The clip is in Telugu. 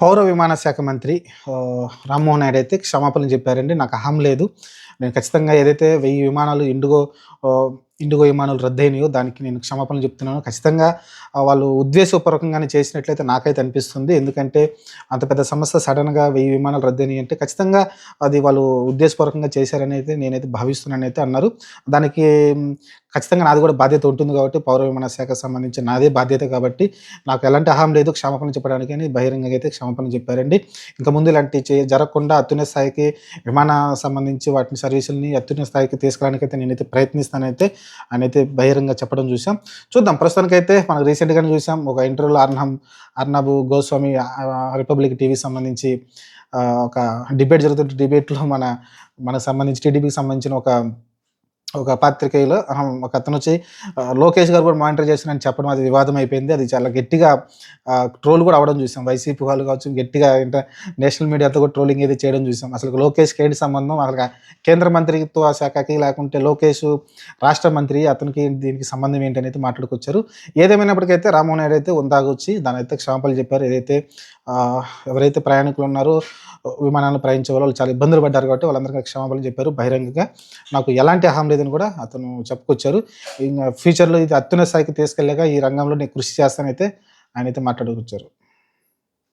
పౌర విమాన శాఖ మంత్రి రామ్మోహన్ నాయుడు అయితే క్షమాపణలు చెప్పారండి. నాకు అహం లేదు. నేను ఖచ్చితంగా ఏదైతే వెయ్యి విమానాలు ఇండిగో ఇండిగో విమానాలు రద్దయినాయో దానికి నేను క్షమాపణలు చెప్తున్నాను. ఖచ్చితంగా వాళ్ళు ఉద్దేశపూర్వకంగానే చేసినట్లయితే నాకైతే అనిపిస్తుంది. ఎందుకంటే అంత పెద్ద సమస్య సడన్గా వెయ్యి విమానాలు రద్దయినాయి అంటే ఖచ్చితంగా అది వాళ్ళు ఉద్దేశపూర్వకంగా చేశారని అయితే నేనైతే భావిస్తున్నాను అయితే అన్నారు. దానికి ఖచ్చితంగా నాది కూడా బాధ్యత ఉంటుంది కాబట్టి పౌర విమాన శాఖకు సంబంధించి నాదే బాధ్యత కాబట్టి నాకు ఎలాంటి అహం లేదు. క్షమాపణ చెప్పడానికి అని బహిరంగంగా అయితే క్షమాపణ చెప్పారండి. ఇంకా ముందు ఇలాంటి చే జరగకుండా అత్యున్న స్థాయికి విమాన సంబంధించి వాటిని సర్వీసులని అత్యున్న స్థాయికి తీసుకురావడానికి అయితే నేనైతే ప్రయత్నిస్తానైతే ఆయన అయితే బహిరంగ చెప్పడం చూసాం. చూద్దాం. ప్రస్తుతానికైతే మనకు రీసెంట్గానే చూసాం. ఒక ఇంటర్వ్యూలో అర్ణం అర్ణబ్ గోస్వామి రిపబ్లిక్ టీవీ సంబంధించి ఒక డిబేట్ జరుగుతున్న డిబేట్లో మన మనకు సంబంధించి టీడీపీకి సంబంధించిన ఒక ఒక పాత్రికేయులో ఒక అతను వచ్చి లోకేష్ గారు కూడా మానిటర్ చేస్తున్నారని చెప్పడం అది వివాదం అయిపోయింది. అది చాలా గట్టిగా ట్రోల్ కూడా అవ్వడం చూసాం. వైసీపీ వాళ్ళు కావచ్చు గట్టిగా ఇంటర్ నేషనల్ మీడియాతో కూడా ట్రోలింగ్ అయితే చేయడం చూసాం. అసలు లోకేష్కి ఏంటి సంబంధం? అసలు కేంద్ర మంత్రిత్వ శాఖకి లేకుంటే లోకేష్ రాష్ట్ర మంత్రి అతనికి దీనికి సంబంధం ఏంటి అనేది మాట్లాడుకొచ్చారు. ఏదేమైనప్పటికైతే రామ్మోహన్ నాయుడు అయితే ఉందాగొచ్చి దాని అయితే క్షమాపణలు చెప్పారు. ఏదైతే ఎవరైతే ప్రయాణికులు ఉన్నారో విమానాలు ప్రయాణించే వాళ్ళు చాలా ఇబ్బందులు పడ్డారు కాబట్టి వాళ్ళందరికీ క్షమాపణలు చెప్పారు. బహిరంగంగా నాకు ఎలాంటి అహం లేదని కూడా అతను చెప్పుకొచ్చారు. ఇంకా ఫ్యూచర్లో ఇది అత్యున్నత స్థాయికి తీసుకెళ్ళాక ఈ రంగంలో నేను కృషి చేస్తానైతే ఆయన అయితే మాట్లాడుకొచ్చారు.